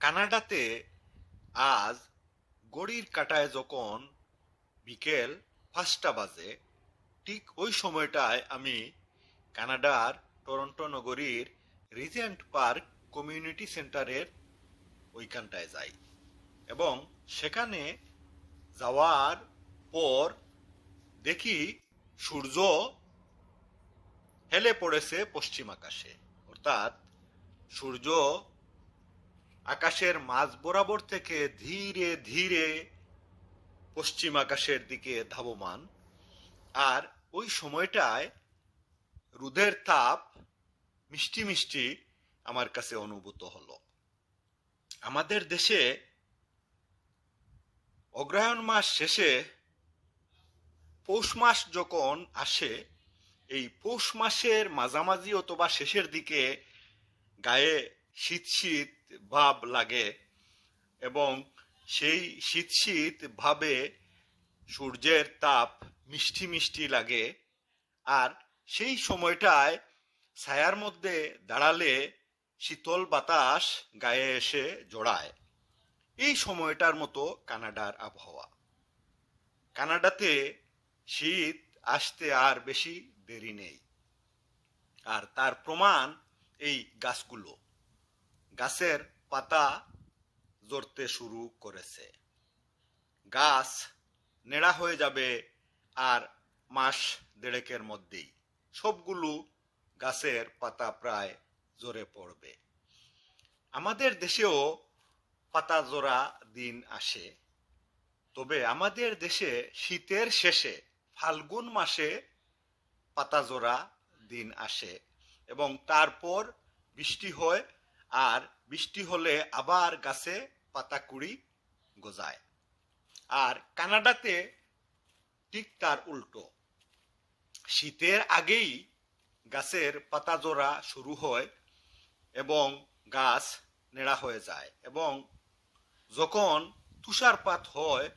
কানাডাতে আজ ঘড়ির কাঁটায় যখন বিকেল পাঁচটা বাজে, ঠিক ওই সময়টায় আমি কানাডার টরন্টো নগরীর রিজেন্ট পার্ক কমিউনিটি সেন্টারের ওইখানটায় যাই এবং সেখানে যাওয়ার পর দেখি সূর্য হেলে পড়েছে পশ্চিম আকাশে। অর্থাৎ সূর্য আকাশের মাঝ বরাবর থেকে ধীরে ধীরে পশ্চিম আকাশের দিকে ধাবমান। আর ওই সময়টায় রোদের তাপ মিষ্টি মিষ্টি আমার কাছে অনুভূত হলো। আমাদের দেশে অগ্রহায়ণ মাস শেষে পৌষ মাস যখন আসে, এই পৌষ মাসের মাঝামাঝি অথবা শেষের দিকে গায়ে শীত শীত ভাব লাগে এবং সেই শীত শীত ভাবে সূর্যের তাপ মিষ্টি মিষ্টি লাগে। আর সেই সময়টায় ছায়ার মধ্যে দাঁড়ালে শীতল বাতাস গায়ে এসে জড়ায়। এই সময়টার মতো কানাডার আবহাওয়া। কানাডাতে শীত আসতে আর বেশি দেরি নেই। আর তার প্রমাণ এই গাছগুলো। গাছের পাতা জড়তে শুরু করেছে। গাছ নেড়া হয়ে যাবে আর মাস দেড়েকের মধ্যেই সবগুলো গাছের পাতা প্রায় জোরে পড়বে। আমাদের দেশেও পাতা জোড়া দিন আসে। তবে আমাদের দেশে শীতের শেষে ফাল্গুন মাসে পাতা জোড়া দিন আসে এবং তারপর বৃষ্টি হয় আর বৃষ্টি হলে আবার গাছে পাতা কুড়ি গজায়। আর কানাডাতে ঠিক তার উল্টো। শীতের আগেই গাছের পাতা জোড়া শুরু হয় এবং গাছ নেড়া হয়ে যায় এবং যখন তুষারপাত হয়,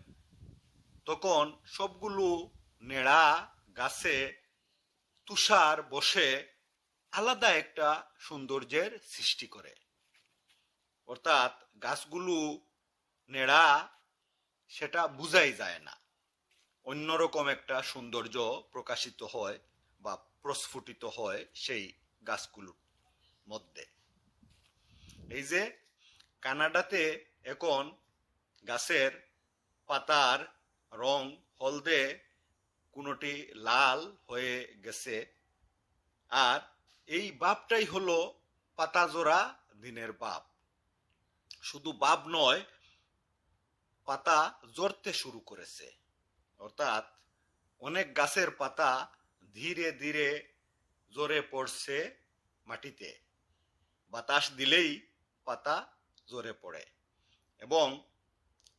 তখন সবগুলো নেড়া গাছে তুষার বসে আলাদা একটা সৌন্দর্যের সৃষ্টি করে। অর্থাৎ গাছগুলো নেড়া সেটা বুঝাই যায় না। অন্যরকম একটা সৌন্দর্য প্রকাশিত হয় বা প্রস্ফুটিত হয় সেই গাছগুলোর মধ্যে। এই যে কানাডাতে এখন গাছের পাতার রং হলদে কোনোটি লাল হয়ে গেছে, আর এই বাপটাই হলো পাতাজোড়া দিনের বাপ। শুধু বাপ নয়, পাতা জড়তে শুরু করেছে। অর্থাৎ অনেক গাছের পাতা ধীরে ধীরে জোরে পড়ছে মাটিতে। বাতাস দিলেই পাতা জোরে পড়ে। এবং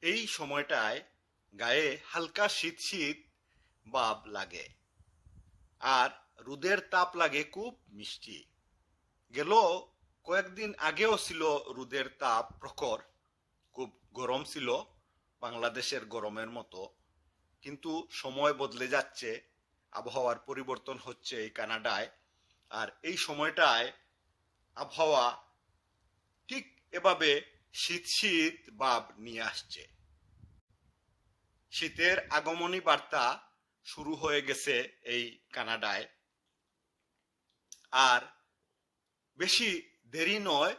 এই সময়টায় গায়ে হালকা শীত শীত ভাব লাগে। আর রোদের তাপ লাগে খুব মিষ্টি। গেল, কয়েকদিন আগেও ছিল রোদের তাপ প্রখর, খুব গরম ছিল, বাংলাদেশের গরমের মতো। কিন্তু সময় বদলে যাচ্ছে, আবহাওয়ার পরিবর্তন হচ্ছে এই কানাডায়। আর এই সময়টায় আবহাওয়া ঠিক এভাবে শীত শীত ভাব নিয়ে আসছে। শীতের আগমনী বার্তা শুরু হয়ে গেছে এই কানাডায়। আর বেশি দেরি নয়,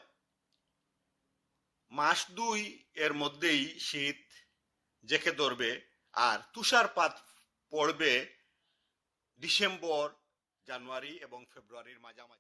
মাস দুই এর মধ্যেই শীত জেখে ধরবে আর তুষারপাত পড়বে ডিসেম্বর, জানুয়ারি এবং ফেব্রুয়ারির মাঝামাঝি।